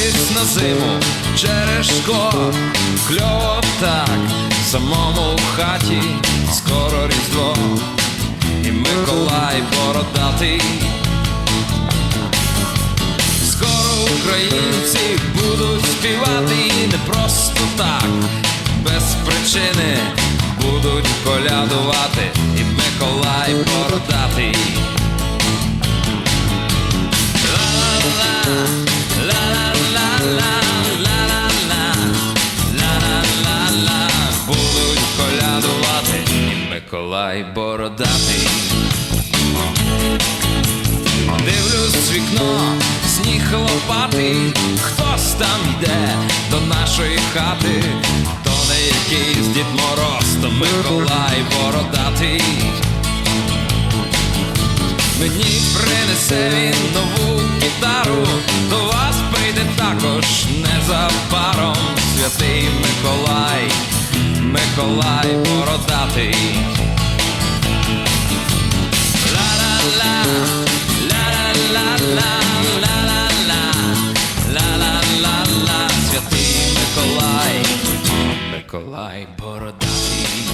дивлюсь на зиму через шкло, кльово так, самому в хаті, скоро різдво, і Миколай бородатий. Скоро українці будуть співати не просто так, без причини будуть колядувати, і Миколай бородатий. Миколай бородатий. Дивлюсь в вікно, сніг лопатий, хтось там йде до нашої хати, то не якийсь Дід Мороз, то Миколай бородатий. Мені принесе він нову гітару, до вас прийде також незабаром Миколай бородатий. Ла-ла-ла-ла-ла-ла-ла-ла-ла-ла-ла-ла, святий Миколай, Миколай бородатий.